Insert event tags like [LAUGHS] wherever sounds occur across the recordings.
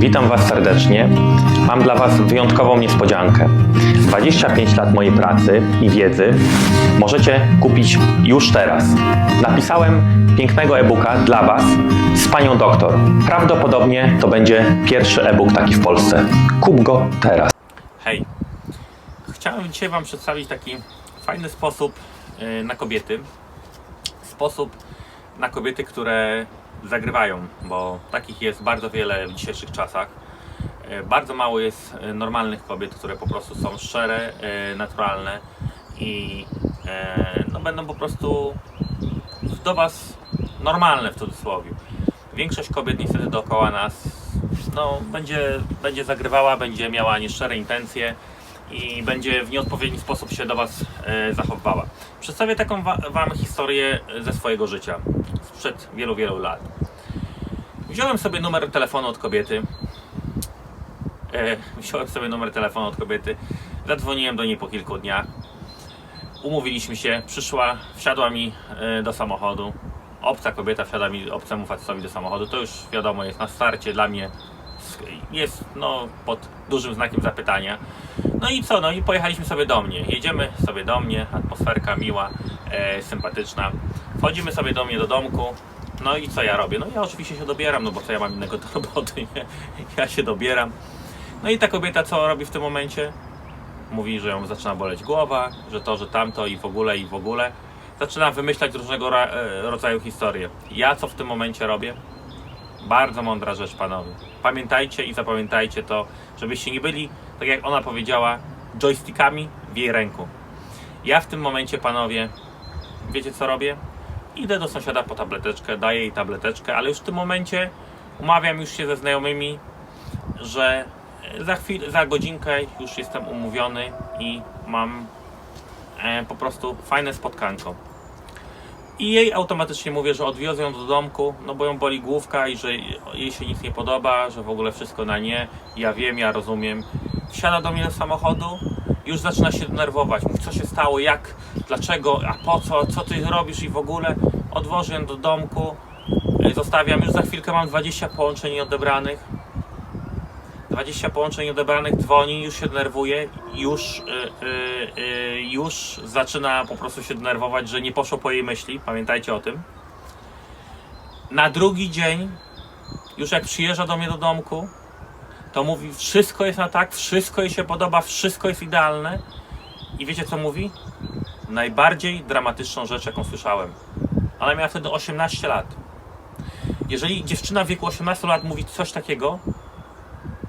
Witam Was serdecznie. Mam dla Was wyjątkową niespodziankę. 25 lat mojej pracy i wiedzy możecie kupić już teraz. Napisałem pięknego e-booka dla Was z panią doktor. Prawdopodobnie to będzie pierwszy e-book taki w Polsce. Kup go teraz. Hej, chciałem dzisiaj Wam przedstawić taki fajny sposób y, na kobiety. Sposób na kobiety, które zagrywają, bo takich jest bardzo wiele w dzisiejszych czasach. E, Bardzo mało jest e, normalnych kobiet, które po prostu są szczere, e, naturalne i no, będą po prostu do Was normalne w cudzysłowie. Większość kobiet niestety dookoła nas no, będzie, będzie zagrywała, będzie miała nieszczere intencje i będzie w nieodpowiedni sposób się do Was e, zachowywała. Przedstawię taką wa- Wam historię ze swojego życia sprzed wielu, wielu lat. Wziąłem sobie numer telefonu od kobiety. E, wziąłem sobie numer telefonu od kobiety. Zadzwoniłem do niej po kilku dniach. Umówiliśmy się, przyszła, wsiadła mi e, do samochodu. Obca kobieta wsiada mi, obcemu facetowi do samochodu. To już wiadomo, jest na starcie dla mnie jest no, pod dużym znakiem zapytania. No i co? No i pojechaliśmy sobie do mnie. Jedziemy sobie do mnie, atmosferka miła, e, sympatyczna. Wchodzimy sobie do mnie do domku. No i co ja robię? No ja oczywiście się dobieram, no bo co ja mam innego do [LAUGHS] roboty, nie? Ja się dobieram. No i ta kobieta co robi w tym momencie? Mówi, że ją zaczyna boleć głowa, że to, że tamto i w ogóle, i w ogóle. Zaczyna wymyślać różnego e, rodzaju historie. Ja co w tym momencie robię? Bardzo mądra rzecz, panowie. Pamiętajcie i zapamiętajcie to, żebyście nie byli, tak jak ona powiedziała, joystickami w jej ręku. Ja w tym momencie, panowie, wiecie co robię? Idę do sąsiada po tableteczkę, daję jej tableteczkę, ale już w tym momencie umawiam już się ze znajomymi, że za chwilę, za godzinkę już jestem umówiony i mam e, po prostu fajne spotkanko. I jej automatycznie mówię, że odwiozę ją do domku, no bo ją boli główka i że jej się nic nie podoba, że w ogóle wszystko na nie. Ja wiem, ja rozumiem. Wsiada do mnie do samochodu, już zaczyna się denerwować. Mówi, co się stało, jak, dlaczego, a po co, co ty robisz i w ogóle. Odwożę ją do domku, zostawiam, już za chwilkę mam 20 połączeń nieodebranych. 20 połączeń nieodebranych dzwoni, już się denerwuje, już, y, y, y, już zaczyna po prostu się denerwować, że nie poszło po jej myśli. Pamiętajcie o tym. Na drugi dzień, już jak przyjeżdża do mnie do domku, to mówi: Wszystko jest na tak, wszystko jej się podoba, wszystko jest idealne. I wiecie co mówi? Najbardziej dramatyczną rzecz, jaką słyszałem. Ona miała wtedy 18 lat. Jeżeli dziewczyna w wieku 18 lat mówi coś takiego,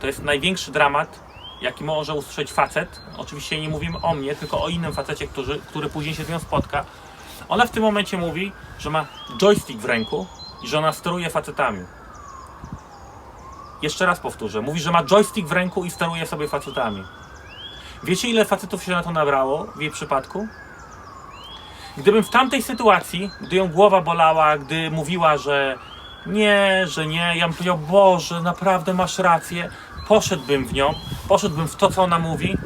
to jest największy dramat, jaki może usłyszeć facet. Oczywiście nie mówimy o mnie, tylko o innym facecie, który, który później się z nią spotka. Ona w tym momencie mówi, że ma joystick w ręku i że ona steruje facetami. Jeszcze raz powtórzę. Mówi, że ma joystick w ręku i steruje sobie facetami. Wiecie, ile facetów się na to nabrało w jej przypadku? Gdybym w tamtej sytuacji, gdy ją głowa bolała, gdy mówiła, że nie, że nie, ja bym powiedział, Boże, naprawdę masz rację, poszedłbym w nią, poszedłbym w to, co ona mówi,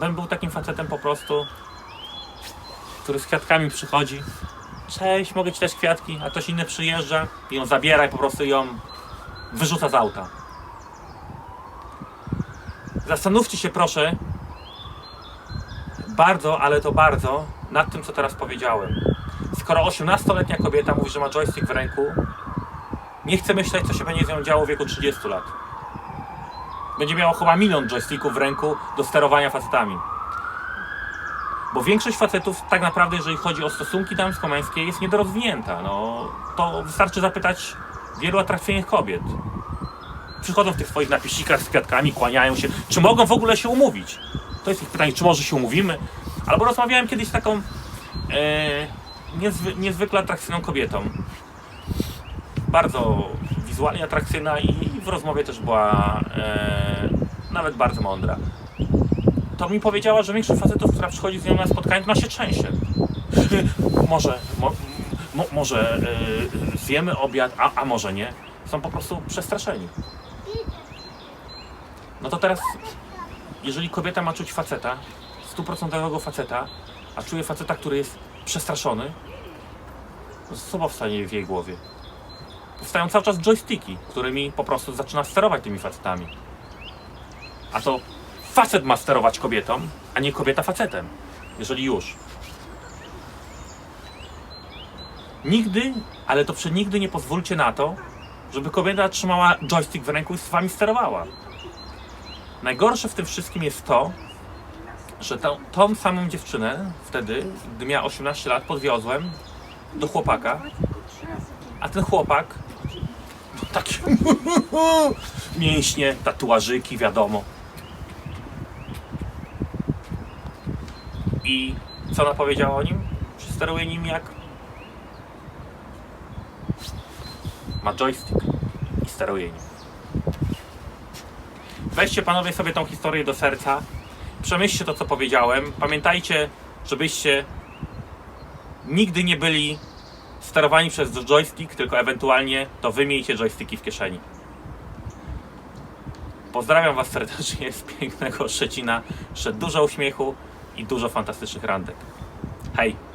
bym był takim facetem po prostu, który z kwiatkami przychodzi. Cześć, mogę ci dać kwiatki, a ktoś inny przyjeżdża i ją zabiera i po prostu ją wyrzuca z auta. Zastanówcie się proszę, bardzo, ale to bardzo, nad tym, co teraz powiedziałem. Skoro 18-letnia kobieta mówi, że ma joystick w ręku, nie chcę myśleć, co się będzie z nią działo w wieku 30 lat. Będzie miało chyba milion joysticków w ręku do sterowania facetami. Bo większość facetów, tak naprawdę, jeżeli chodzi o stosunki damsko-męskie, jest niedorozwinięta. No, to wystarczy zapytać wielu atrakcyjnych kobiet. Przychodzą w tych swoich napisikach z kwiatkami, kłaniają się. Czy mogą w ogóle się umówić? To jest ich pytanie, czy może się umówimy? Albo rozmawiałem kiedyś z taką e, niezwy, niezwykle atrakcyjną kobietą. Bardzo wizualnie atrakcyjna i w rozmowie też była e, nawet bardzo mądra. To mi powiedziała, że większość facetów, która przychodzi z nią na spotkanie, to ma się trzęsie. [LAUGHS] może, mo, mo, może e, zjemy obiad, a, a może nie. Są po prostu przestraszeni. No to teraz, jeżeli kobieta ma czuć faceta, stuprocentowego faceta, a czuje faceta, który jest przestraszony, co powstanie w jej głowie? Powstają cały czas joysticki, którymi po prostu zaczyna sterować tymi facetami. A to facet ma sterować kobietą, a nie kobieta facetem. Jeżeli już. Nigdy, ale to przenigdy nie pozwólcie na to, żeby kobieta trzymała joystick w ręku i z wami sterowała. Najgorsze w tym wszystkim jest to, że tą, tą samą dziewczynę wtedy, gdy miała 18 lat, podwiozłem do chłopaka, a ten chłopak takie [LAUGHS] mięśnie, tatuażyki, wiadomo. I co ona powiedziała o nim? Że steruje nim jak ma joystick i steruje nim. Weźcie panowie sobie tą historię do serca. Przemyślcie to, co powiedziałem. Pamiętajcie, żebyście nigdy nie byli sterowani przez joystick, tylko ewentualnie to wy miejcie joysticki w kieszeni. Pozdrawiam Was serdecznie z pięknego Szczecina. Jeszcze dużo uśmiechu i dużo fantastycznych randek. Hej!